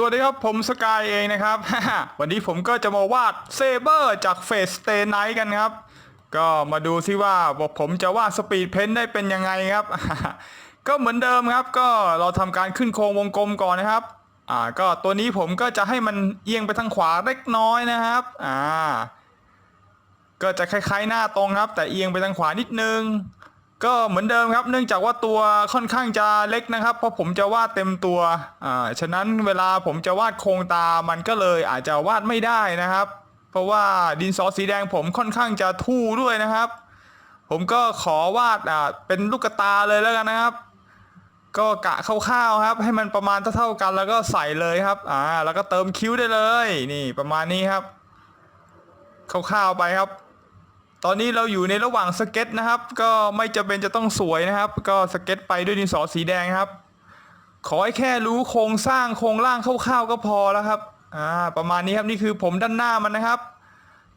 สวัสดีครับ ผมสกายเองนะครับ วันนี้ผมก็จะมาวาดเซเบอร์จากเฟสเตไนท์กันครับ ก็มาดูซิว่าผมจะวาดสปีดเพนได้เป็นยังไงครับ ก็เหมือนเดิมครับ ก็เราทำการขึ้นโครงวงกลมก่อนนะครับ อ่า ก็ตัวนี้ผมก็จะให้มันเอียงไปทางขวาเล็กน้อยนะครับ อ่า ก็จะคล้ายๆหน้าตรงครับ แต่เอียงไปทางขวานิดนึง ก็เหมือนเดิมครับ เนื่องจากว่าตัวค่อนข้างจะเล็กนะครับ เพราะผมจะวาดเต็มตัวอ่าฉะนั้นเวลาผมจะวาดโครงตามันก็เลยอาจจะวาดไม่ได้นะครับ เพราะว่าดินสอสีแดงผมค่อนข้างจะทู่ด้วยนะครับ ผมก็ขอวาดอ่าเป็นลูกตาเลยแล้วกันนะครับ ก็กะคร่าวๆครับ ให้มันประมาณเท่าๆกันแล้วก็ใส่เลยครับอ่าแล้วก็เติมคิ้วได้เลย นี่ประมาณนี้ครับคร่าวๆไปครับ ตอนนี้เราอยู่ในระหว่างสเก็ตนะครับ ก็ไม่จำเป็นจะต้องสวยนะครับ ก็สเก็ตไปด้วยดินสอสีแดงครับ ขอให้แค่รู้โครงสร้างโครงร่างคร่าวๆก็พอแล้วครับอ่าประมาณนี้ครับนี่คือผมด้านหน้ามันนะครับ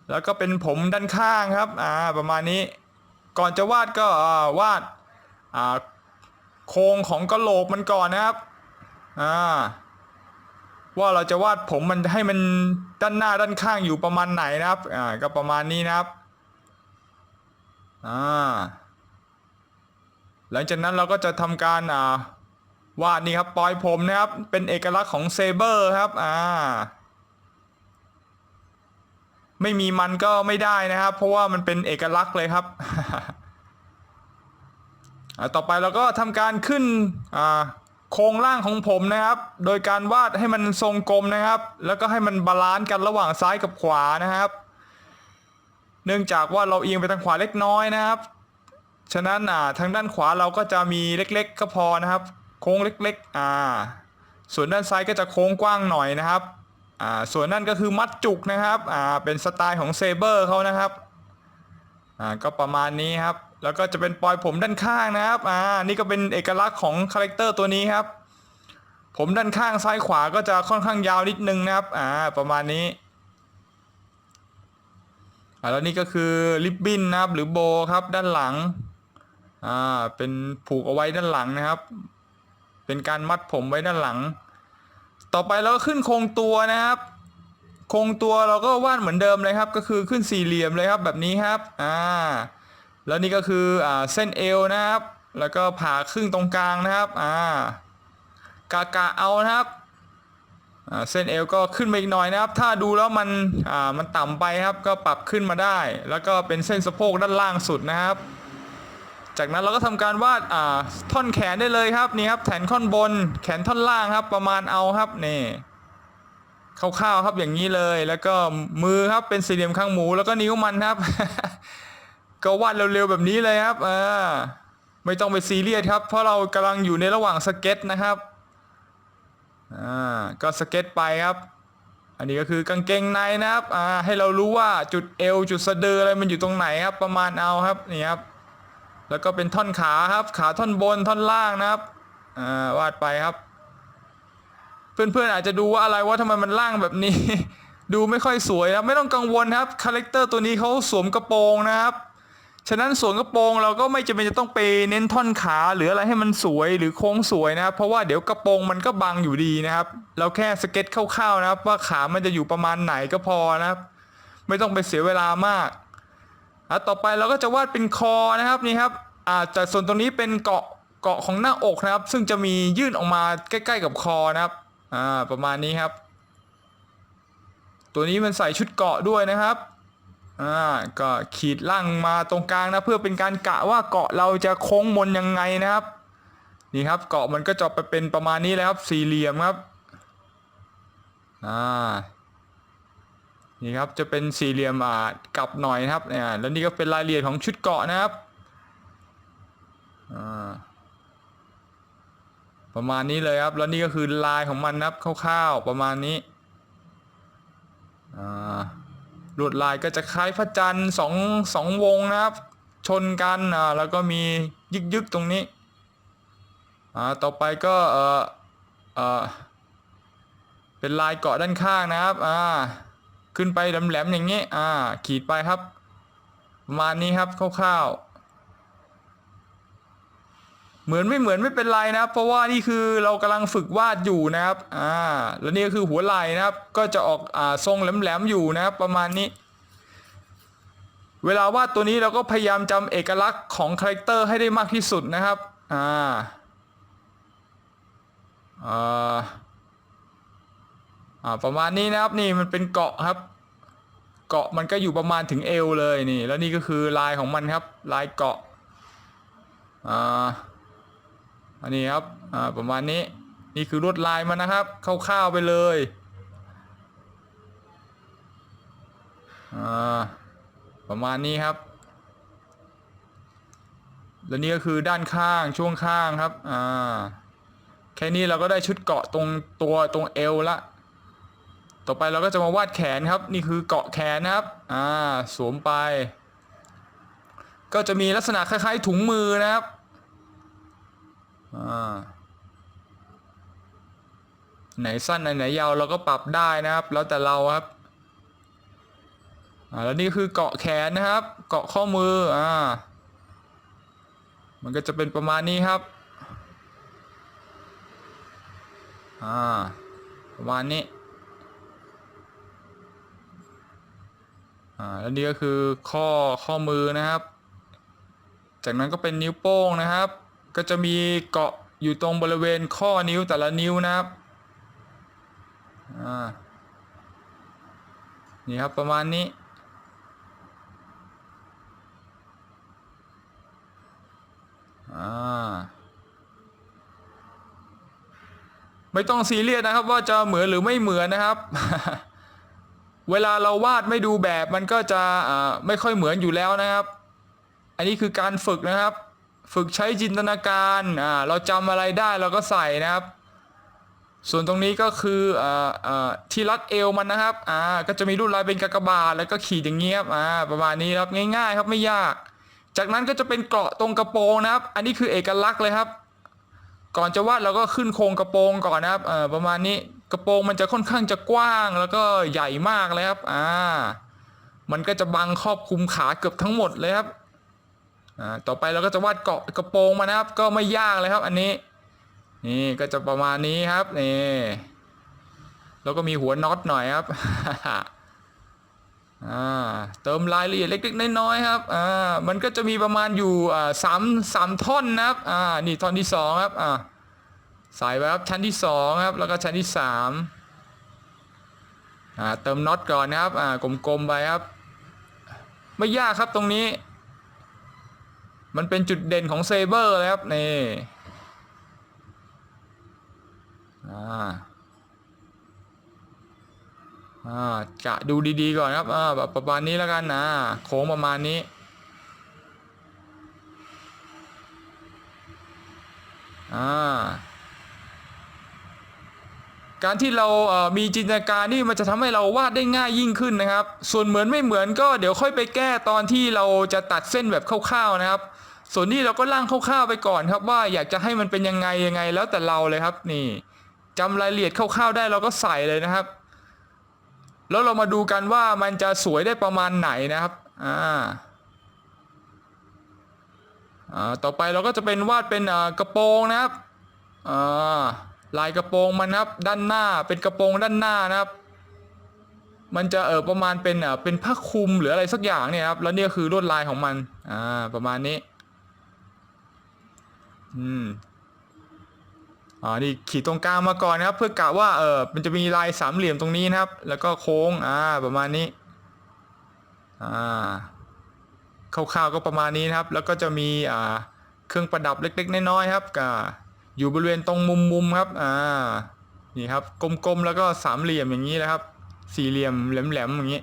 แล้วก็เป็นผมด้านข้างครับอ่าประมาณนี้ ก่อนจะวาดก็วาดอ่าโครงของกระโหลกมันก่อนนะครับอ่าว่าเราจะวาดผมมันให้มันด้านหน้าด้านข้างอยู่ประมาณไหนนะครับอ่าก็ประมาณนี้นะครับ อ่าหลังจากนั้นเราก็จะทำการอ่าวาดนี่ครับปลอยผมนะครับ เป็นเอกลักษณ์ของเซเบอร์ครับอ่าไม่มีมันก็ไม่ได้นะครับ เพราะว่ามันเป็นเอกลักษณ์เลยครับอ่าต่อไปเราก็ทำการขึ้นอ่าโครงร่างของผมนะครับ โดยการวาดให้มันทรงกลมนะครับ แล้วก็ให้มันบาลานซ์กันระหว่างซ้ายกับขวานะครับ เนื่องจากว่าเราเอียงไปทางขวาเล็กน้อยนะครับ ฉะนั้นอ่าทางด้านขวาเราก็จะมีเล็กๆ ก็พอนะครับ โค้งเล็กๆอ่าส่วนด้านซ้ายก็จะโค้งกว้างหน่อยนะครับอ่าส่วนนั่นก็คือมัดจุกนะครับอ่าเป็นสไตล์ของเซเบอร์เขานะครับอ่าก็ประมาณนี้ครับ แล้วก็จะเป็นปลอยผมด้านข้างนะครับอ่านี่ก็เป็นเอกลักษณ์ของคาแรคเตอร์ตัวนี้ครับ ผมด้านข้างซ้ายขวาก็จะค่อนข้างยาวนิดนึงนะครับอ่าประมาณนี้ แล้วนี่ก็คือริบบิ้นนะครับหรือโบครับด้านหลังอ่าเป็นผูกเอาไว้ด้านหลังนะครับ เป็นการมัดผมไว้ด้านหลัง ต่อไปเราก็ขึ้นโครงตัวนะครับ โครงตัวเราก็วาดเหมือนเดิมเลยครับ ก็คือขึ้นสี่เหลี่ยมเลยครับแบบนี้ครับอ่าแล้วนี่ก็คืออ่าเส้นเอวนะครับ แล้วก็ผ่าครึ่งตรงกลางนะครับอ่ากะกะเอานะครับ เส้นเอวก็ขึ้นมาอีกหน่อยนะครับ ถ้าดูแล้วมันมันต่ำไปครับ ก็ปรับขึ้นมาได้ แล้วก็เป็นเส้นสะโพกด้านล่างสุดนะครับ จากนั้นเราก็ทำการวาดท่อนแขนได้เลยครับนี่ครับแขนท่อนบน แขนท่อนล่างครับ ประมาณเอาครับนี่คร่าวๆครับอย่างนี้เลย แล้วก็มือครับเป็นสี่เหลี่ยมข้างหมู แล้วก็นิ้วมันครับ ก็วาดเร็วๆแบบนี้เลยครับอ่าไม่ต้องไปซีเรียสครับ เพราะเรากำลังอยู่ในระหว่างสเก็ตนะครับ อ่าก็สเก็ตไปครับ อันนี้ก็คือกางเกงในนะครับอ่าให้เรารู้ว่าจุดเอวจุดสะดืออะไรมันอยู่ตรงไหนครับ ประมาณเอาครับนี่ครับ แล้วก็เป็นท่อนขาครับ ขาท่อนบนท่อนล่างนะครับอ่าวาดไปครับ เพื่อนๆอาจจะดูว่าอะไรว่าทำไมมันล่างแบบนี้ ดูไม่ค่อยสวยนะไม่ต้องกังวลครับคาแรคเตอร์ตัวนี้เขาสวมกระโปรงนะครับ ฉะนั้นส่วมกระโปรงเราก็ไม่จำเป็นจะต้องไปเน้นท่อนขาหรืออะไรให้มันสวยหรือโค้งสวยนะครับ เพราะว่าเดี๋ยวกระโปรงมันก็บังอยู่ดีนะครับ เราแค่สเก็ตคร่าวๆนะครับ ว่าขามันจะอยู่ประมาณไหนก็พอนะครับ ไม่ต้องไปเสียเวลามากอะต่อไปเราก็จะวาดเป็นคอนะครับนี่ครับอ่าจากส่วนตรงนี้เป็นเกาะเกาะของหน้าอกนะครับ ซึ่งจะมียื่นออกมาใกล้ๆกับคอนะครับอ่าประมาณนี้ครับ ตัวนี้มันใส่ชุดเกาะด้วยนะครับ อ่าก็ขีดล่างมาตรงกลางนะเพื่อเป็นการกะว่าเกาะเราจะโค้งมนยังไงนะครับนี่ครับเกาะมันก็จะไปเป็นประมาณนี้เลยครับสี่เหลี่ยมครับอ่านี่ครับจะเป็นสี่เหลี่ยมอ่ากลับหน่อยนะครับเนี่ยแล้วนี่ก็เป็นรายละเอียดของชุดเกาะนะครับอ่าประมาณนี้เลยครับแล้วนี่ก็คือลายของมันนะครับคร่าวๆประมาณนี้อ่า ลวดลายก็จะคล้ายพระจันทร์สองสองวงนะครับ ชนกันอ่าแล้วก็มียึกยึกตรงนี้อ่าต่อไปก็เออเออเป็นลายเกาะด้านข้างนะครับอ่าขึ้นไปแหลมๆอย่างนี้อ่าขีดไปครับประมาณนี้ครับคร่าวๆ เหมือนไม่เหมือนไม่เป็นไรนะครับ เพราะว่านี่คือเรากำลังฝึกวาดอยู่นะครับอ่าแล้วนี่ก็คือหัวไหล่นะครับ ก็จะออกอ่าทรงแหลมๆอยู่นะครับ ประมาณนี้ เวลาวาดตัวนี้เราก็พยายามจำเอกลักษณ์ของคาแรคเตอร์ให้ได้มากที่สุดนะครับอ่าอ่าอ่าประมาณนี้นะครับนี่มันเป็นเกาะครับ เกาะมันก็อยู่ประมาณถึงเอวเลยนี่ แล้วนี่ก็คือลายของมันครับ ลายเกาะอ่า อันนี้ครับอ่าประมาณนี้นี่คือลวดลายมันนะครับคร่าวๆไปเลยอ่าประมาณนี้ครับ แล้วนี่ก็คือด้านข้างช่วงข้างครับอ่าแค่นี้เราก็ได้ชุดเกาะตรงตัวตรงเอวละต่อไปเราก็จะมาวาดแขนครับ นี่คือเกาะแขนนะครับอ่าสวมไป ก็จะมีลักษณะคล้ายๆถุงมือนะครับ ไหนสั้นไหนไหนยาวเราก็ปรับได้นะครับ แล้วแต่เราครับอ่าแล้วนี่คือเกาะแขนนะครับ เกาะข้อมืออ่ามันก็จะเป็นประมาณนี้ครับอ่าประมาณนี้อ่าแล้วนี่ก็คือข้อข้อมือนะครับ จากนั้นก็เป็นนิ้วโป้งนะครับ ก็จะมีเกาะอยู่ตรงบริเวณข้อนิ้วแต่ละนิ้วนะครับนี่ครับประมาณนี้ ไม่ต้องซีเรียสนะครับว่าจะเหมือนหรือไม่เหมือนนะครับ เวลาเราวาดไม่ดูแบบมันก็จะไม่ค่อยเหมือนอยู่แล้วนะครับ อันนี้คือการฝึกนะครับ ฝึกใช้จินตนาการอ่าเราจำอะไรได้เราก็ใส่นะครับ ส่วนตรงนี้ก็คืออ่าอ่าที่รัดเอวมันนะครับอ่าก็จะมีรูปลายเป็นกากบาทแล้วก็ขีดอย่างเงี้ยครับอ่าประมาณนี้ครับง่ายๆครับไม่ยาก จากนั้นก็จะเป็นเกราะตรงกระโปรงนะครับ อันนี้คือเอกลักษณ์เลยครับ ก่อนจะวาดเราก็ขึ้นโครงกระโปรงก่อนนะครับเออประมาณนี้กระโปรงมันจะค่อนข้างจะกว้างแล้วก็ใหญ่มากเลยครับอ่ามันก็จะบังครอบคลุมขาเกือบทั้งหมดเลยครับ อ่าต่อไปเราก็จะวาดเกาะกระโปรงมานะครับ ก็ไม่ยากเลยครับอันนี้ นี่ก็จะประมาณนี้ครับนี่แล้วก็มีหัวน็อตหน่อยครับอ่าเติมรายละเอียดเล็กๆน้อยๆครับอ่ามันก็จะมีประมาณอยู่อ่าสามสามท่อนนะครับอ่านี่ท่อนที่สองครับอ่าใส่ไว้ครับชั้นที่สองครับแล้วก็ชั้นที่สามอ่าเติมน็อตก่อนนะครับอ่ากลมๆไปครับ ไม่ยากครับตรงนี้ มันเป็นจุดเด่นของเซเบอร์เลยครับนี่อ่าอ่ากะดูดีๆก่อนครับอ่าแบบประมาณนี้แล้วกันนะโค้งประมาณนี้อ่าการที่เราเอ่อมีจินตนาการนี่มันจะทำให้เราวาดได้ง่ายยิ่งขึ้นนะครับ ส่วนเหมือนไม่เหมือนก็เดี๋ยวค่อยไปแก้ตอนที่เราจะตัดเส้นแบบคร่าวๆนะครับ ส่วนนี้เราก็ร่างคร่าวๆไปก่อนครับว่าอยากจะให้มันเป็นยังไงยังไงแล้วแต่เราเลยครับ นี่จำรายละเอียดคร่าวๆได้เราก็ใส่เลยนะครับ แล้วเรามาดูกันว่ามันจะสวยได้ประมาณไหนนะครับอ่าอ่าต่อไปเราก็จะเป็นวาดเป็นอ่กระโปรงนะครับอ่าลายกระโปรงมันนะครับด้านหน้าเป็นกระโปรงด้านหน้านะครับ มันจะเออประมาณเป็นอ่เป็นผ้าคลุมหรืออะไรสักอย่างเนี่ยครับแล้วนี่ยคือลวดลายของมันอ่าประมาณนี้ อืมอ่านี่ขีดตรงกลางมาก่อนนะครับ เพื่อกะว่าเออมันจะมีลายสามเหลี่ยมตรงนี้นะครับ แล้วก็โค้งอ่าประมาณนี้อ่าคร่าวๆก็ประมาณนี้นะครับ แล้วก็จะมีอ่าเครื่องประดับเล็ก ๆน้อยๆครับก็อยู่บริเวณตรงมุมๆครับอ่านี่ครับกลมๆแล้วก็สามเหลี่ยมอย่างนี้นะครับ สี่เหลี่ยมแหลมๆอย่างนี้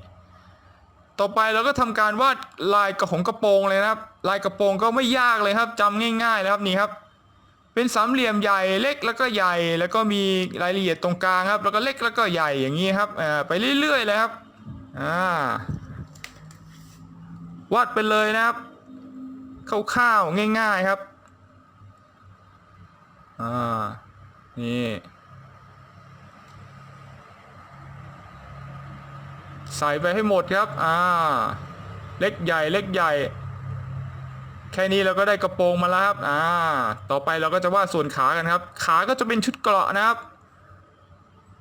ต่อไปเราก็ทำการวาดลายกระของกระโปรงเลยนะครับ ลายกระโปรงก็ไม่ยากเลยครับจำง่ายๆเลยครับนี่ครับ เป็นสามเหลี่ยมใหญ่เล็กแล้วก็ใหญ่ แล้วก็มีรายละเอียดตรงกลางครับ แล้วก็เล็กแล้วก็ใหญ่อย่างนี้ครับอ่าไปเรื่อยๆเลยครับอ่าวาดไปเลยนะครับคร่าวๆง่าย ๆครับอ่านี่ใส่ไปให้หมดครับ อ่า เล็กใหญ่ เล็กใหญ่ ค่นี้เราก็ได้กระโปรงมาแล้วครับ อ่า ต่อไปเราก็จะวาดส่วนขากันครับ ขาก็จะเป็นชุดเกราะนะครับ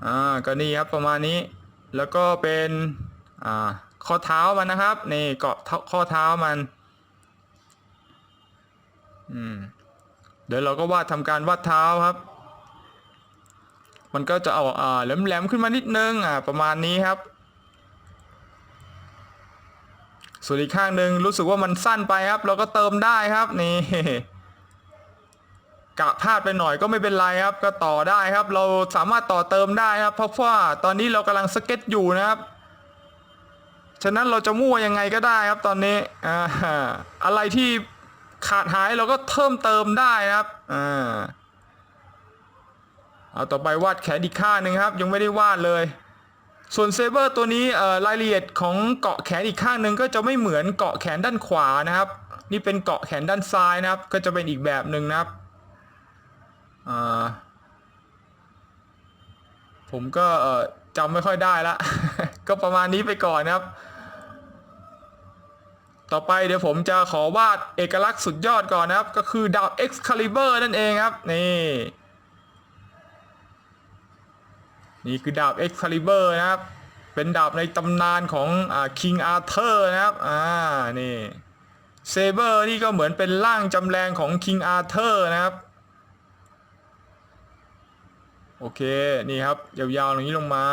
อ่า ก็นี่ครับประมาณนี้ แล้วก็เป็น อ่า ข้อเท้ามันนะครับ นี่เกาะข้อเท้ามัน อืม เดี๋ยวเราก็วาดทำการวาดเท้าครับ มันก็จะเอาอ่าแหลมๆขึ้นมานิดนึง อ่า ประมาณนี้ครับ ส่วนอีกข้างหนึ่งรู้สึกว่ามันสั้นไปครับ เราก็เติมได้ครับนี่กะพลาดไปหน่อยก็ไม่เป็นไรครับ ก็ต่อได้ครับ เราสามารถต่อเติมได้ครับ เพราะว่าตอนนี้เรากำลังสเก็ตอยู่นะครับ ฉะนั้นเราจะมั่วยังไงก็ได้ครับ ตอนนี้อ่าอะไรที่ขาดหายเราก็เพิ่มเติมได้ครับอ่าเอาต่อไปวาดแขนอีกข้างหนึ่งครับ ยังไม่ได้วาดเลย ส่วนเซเบอร์ตัวนี้รายละเอียดของเกาะแขนอีกข้างหนึ่งก็จะไม่เหมือนเกาะแขนด้านขวานะครับ นี่เป็นเกาะแขนด้านซ้ายนะครับ ก็จะเป็นอีกแบบหนึ่งนะครับผมก็จำไม่ค่อยได้ละ ก็ประมาณนี้ไปก่อนนะครับ ต่อไปเดี๋ยวผมจะขอวาดเอกลักษณ์สุดยอดก่อนนะครับ ก็คือดาบ Excalibur นั่นเองครับ นี่ นี่คือดาบ Excalibur นะครับ เป็นดาบในตำนานของอ่า King Arthur นะครับ อ่า นี่เซเบอร์นี่ก็เหมือนเป็นร่างจำแรงของ King Arthur นะครับ โอเค นี่ครับ ยาวๆอย่างนี้ลงมา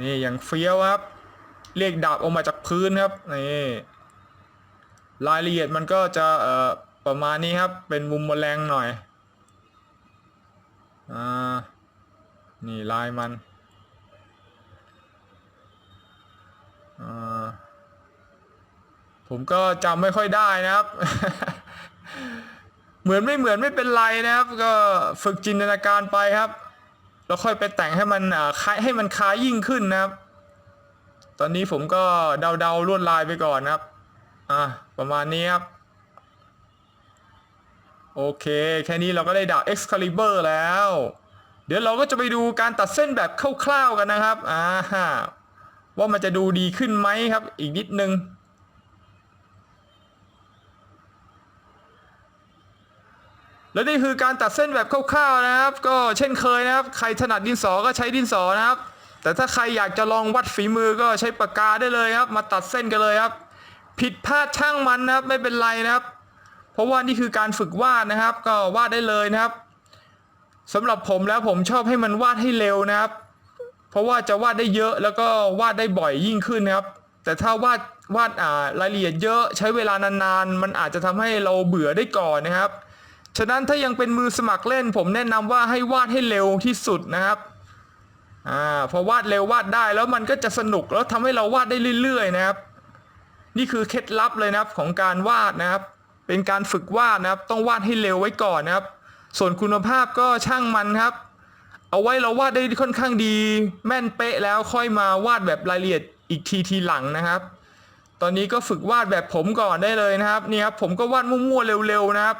นี่อย่างเฟี้ยวครับ เรียกดาบออกมาจากพื้นครับ นี่รายละเอียดมันก็จะเอ่อประมาณนี้ครับ เป็นมุมแมลงหน่อย อ่า นี่ลายมันผมก็จำไม่ค่อยได้นะครับ เหมือนไม่เหมือนไม่เป็นไรนะครับ ก็ฝึกจินตนาการไปครับ แล้วค่อยไปแต่งให้มันอ่าคล้ายให้มันคล้ายยิ่งขึ้นนะครับ ตอนนี้ผมก็เดาเดาลวดลายไปก่อนนะครับ อะประมาณนี้ครับ โอเค แค่นี้เราก็ได้ดาบ Excalibur แล้ว เดี๋ยวเราก็จะไปดูการตัดเส้นแบบคร่าวๆกันนะครับอ่าฮะว่ามันจะดูดีขึ้นไหมครับ อีกนิดนึงและนี่คือการตัดเส้นแบบคร่าวๆนะครับ ก็เช่นเคยนะครับ ใครถนัดดินสอก็ใช้ดินสอนะครับ แต่ถ้าใครอยากจะลองวัดฝีมือก็ใช้ปากกาได้เลยครับ มาตัดเส้นกันเลยครับ ผิดพลาดช่างมันนะครับไม่เป็นไรนะครับ เพราะว่านี่คือการฝึกวาดนะครับ ก็วาดได้เลยนะครับ สำหรับผมแล้วผมชอบให้มันวาดให้เร็วนะครับ เพราะว่าจะวาดได้เยอะแล้วก็วาดได้บ่อยยิ่งขึ้นนะครับ แต่ถ้าวาดวาดอ่ารายละเอียดเยอะใช้เวลานานๆ มันอาจจะทำให้เราเบื่อได้ก่อนนะครับ ฉะนั้นถ้ายังเป็นมือสมัครเล่น ผมแนะนำว่าให้วาดให้เร็วที่สุดนะครับอ่าพอวาดเร็ววาดได้แล้วมันก็จะสนุกแล้วทำให้เราวาดได้เรื่อยๆนะครับ นี่คือเคล็ดลับเลยนะครับของการวาดนะครับ เป็นการฝึกวาดนะครับ ต้องวาดให้เร็วไว้ก่อนนะครับ ส่วนคุณภาพก็ช่างมันครับ เอาไว้เราวาดได้ค่อนข้างดี แม่นเป๊ะแล้วค่อยมาวาดแบบรายละเอียดอีกทีทีหลังนะครับ ตอนนี้ก็ฝึกวาดแบบผมก่อนได้เลยนะครับนี่ครับผมก็วาดมั่วๆเร็วๆนะครับ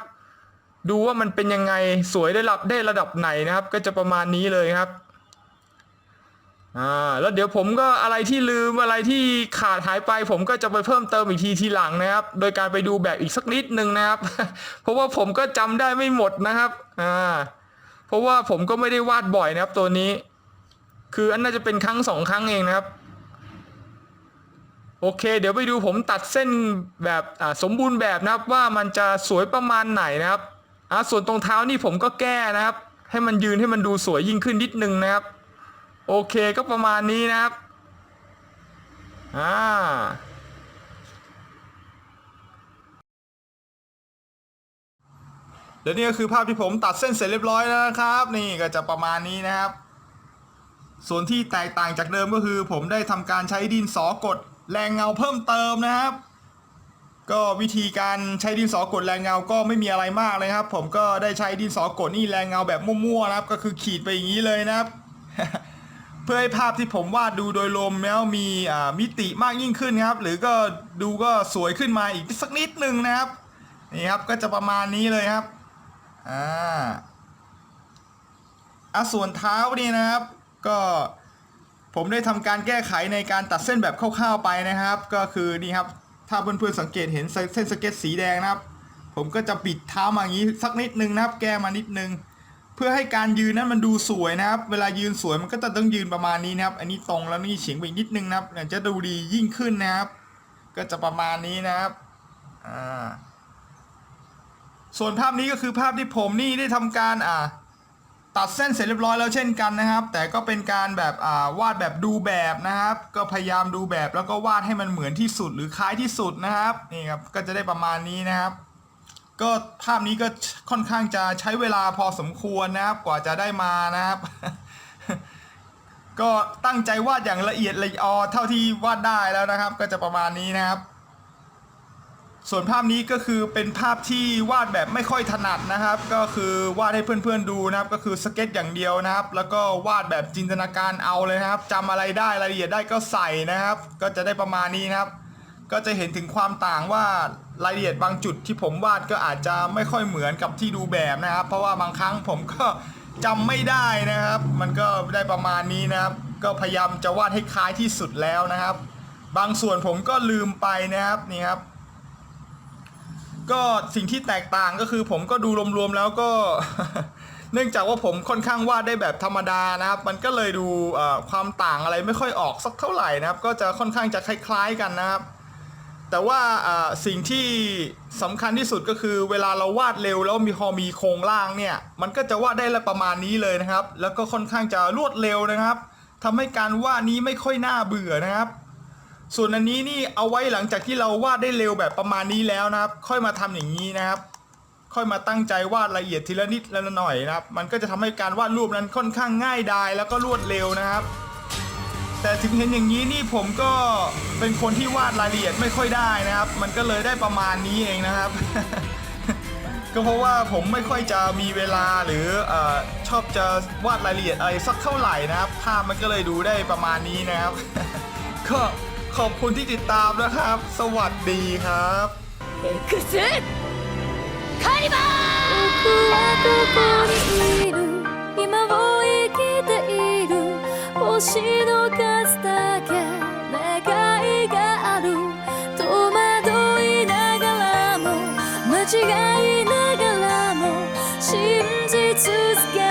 ดูว่ามันเป็นยังไงสวยได้ระดับได้ระดับไหนนะครับ ก็จะประมาณนี้เลยครับ อ่าแล้วเดี๋ยวผมก็อะไรที่ลืมอะไรที่ขาดหายไป ผมก็จะไปเพิ่มเติมอีกทีทีหลังนะครับ โดยการไปดูแบบอีกสักนิดนึงนะครับ เพราะว่าผมก็จำได้ไม่หมดนะครับอ่าเพราะว่าผมก็ไม่ได้วาดบ่อยนะครับตัวนี้ คืออันน่าจะเป็นครั้งสองครั้งเองนะครับ โอเค เดี๋ยวไปดูผมตัดเส้นแบบอ่าสมบูรณ์แบบนะครับว่ามันจะสวยประมาณไหนนะครับอ่าส่วนตรงเท้านี่ผมก็แก้นะครับ ให้มันยืนให้มันดูสวยยิ่งขึ้นนิดนึงนะครับ โอเคก็ประมาณนี้นะครับ อ่าและนี่ก็คือภาพที่ผมตัดเส้นเสร็จเรียบร้อยแล้วนะครับ นี่ก็จะประมาณนี้นะครับ ส่วนที่แตกต่างจากเดิมก็คือ ผมได้ทำการใช้ดินสอกดแรงเงาเพิ่มเติมนะครับ ก็วิธีการใช้ดินสอกดแรงเงาก็ไม่มีอะไรมากเลยครับ ผมก็ได้ใช้ดินสอกดนี่แรงเงาแบบมั่วๆนะครับ ก็คือขีดไปอย่างนี้เลยนะครับ เพื่อให้ภาพที่ผมวาดดูโดยรวมแล้วมีมิติมากยิ่งขึ้นครับ หรือก็ดูก็สวยขึ้นมาอีกสักนิดนึงนะครับนี่ครับก็จะประมาณนี้เลยครับอ่าอะส่วนเท้านี่นะครับ ก็ผมได้ทำการแก้ไขในการตัดเส้นแบบคร่าวๆไปนะครับ ก็คือนี่ครับถ้าเพื่อนๆสังเกตเห็นเส้นสเก็ตสีแดงนะครับ ผมก็จะปิดเท้ามาอย่างนี้สักนิดนึงนะครับ แก้มานิดนึง เพื่อให้การยืนนั้นมันดูสวยนะครับ เวลายืนสวยมันก็จะต้องยืนประมาณนี้นะครับ อันนี้ตรงแล้วนี่เฉียงไปนิดนึงนะครับเนี่ยจะดูดียิ่งขึ้นนะครับ ก็จะประมาณนี้นะครับอ่าส่วนภาพนี้ก็คือภาพที่ผมนี่ได้ทำการอ่าตัดเส้นเสร็จเรียบร้อยแล้วเช่นกันนะครับ แต่ก็เป็นการแบบอ่าวาดแบบดูแบบนะครับ ก็พยายามดูแบบแล้วก็วาดให้มันเหมือนที่สุดหรือคล้ายที่สุดนะครับนี่ครับก็จะได้ประมาณนี้นะครับ ก็ภาพนี้ก็ค่อนข้างจะใช้เวลาพอสมควรนะครับกว่าจะได้มานะครับ ก็ตั้งใจวาดอย่างละเอียดละออเท่าที่วาดได้แล้วนะครับ ก็จะประมาณนี้นะครับ ส่วนภาพนี้ก็คือเป็นภาพที่วาดแบบไม่ค่อยถนัดนะครับ ก็คือวาดให้เพื่อนๆดูนะครับ ก็คือสเก็ตอย่างเดียวนะครับ แล้วก็วาดแบบจินตนาการเอาเลยนะครับจำอะไรได้รายละเอียดได้ก็ใส่นะครับ ก็จะได้ประมาณนี้นะครับ ก็จะเห็นถึงความต่างว่ารายละเอียดบางจุดที่ผมวาดก็อาจจะไม่ค่อยเหมือนกับที่ดูแบบนะครับ เพราะว่าบางครั้งผมก็จำไม่ได้นะครับ มันก็ได้ประมาณนี้นะครับ ก็พยายามจะวาดให้คล้ายที่สุดแล้วนะครับ บางส่วนผมก็ลืมไปนะครับนี่ครับ ก็สิ่งที่แตกต่างก็คือผมก็ดูรวมๆแล้วก็เนื่องจากว่าผมค่อนข้างวาดได้แบบธรรมดานะครับ มันก็เลยดูความต่างอะไรไม่ค่อยออกสักเท่าไหร่นะครับ ก็จะค่อนข้างจะคล้าย ๆกันนะครับ แต่ว่าสิ่งที่สำคัญที่สุดก็คือ เวลาเราวาดเร็วแล้วมีพอมีโครงร่างเนี่ย มันก็จะวาดได้ละประมาณนี้เลยนะครับ แล้วก็ค่อนข้างจะรวดเร็วนะครับทำให้การวาดนี้ไม่ค่อยน่าเบื่อนะครับ ส่วนอันนี้นี่เอาไว้หลังจากที่เราวาดได้เร็วแบบประมาณนี้แล้วนะครับ ค่อยมาทำอย่างนี้นะครับ ค่อยมาตั้งใจวาดละเอียดทีละนิดละหน่อยนะครับ มันก็จะทำให้การวาดรูปนั้นค่อนข้างง่ายดายแล้วก็รวดเร็วนะครับ แต่ถึงเห็นอย่างนี้นี่ผมก็เป็นคนที่วาดรายละเอียดไม่ค่อยได้นะครับ มันก็เลยได้ประมาณนี้เองนะครับ ก็เพราะว่าผมไม่ค่อยจะมีเวลาหรืออชอบจะวาดรายละเอียดอะไรสักเท่าไหร่นะครับภาพมันก็เลยดูได้ประมาณนี้นะครับ ก็ขอบคุณที่ติดตามนะครับ สวัสดีครับเอกซ์คาริบา星の影 to escape.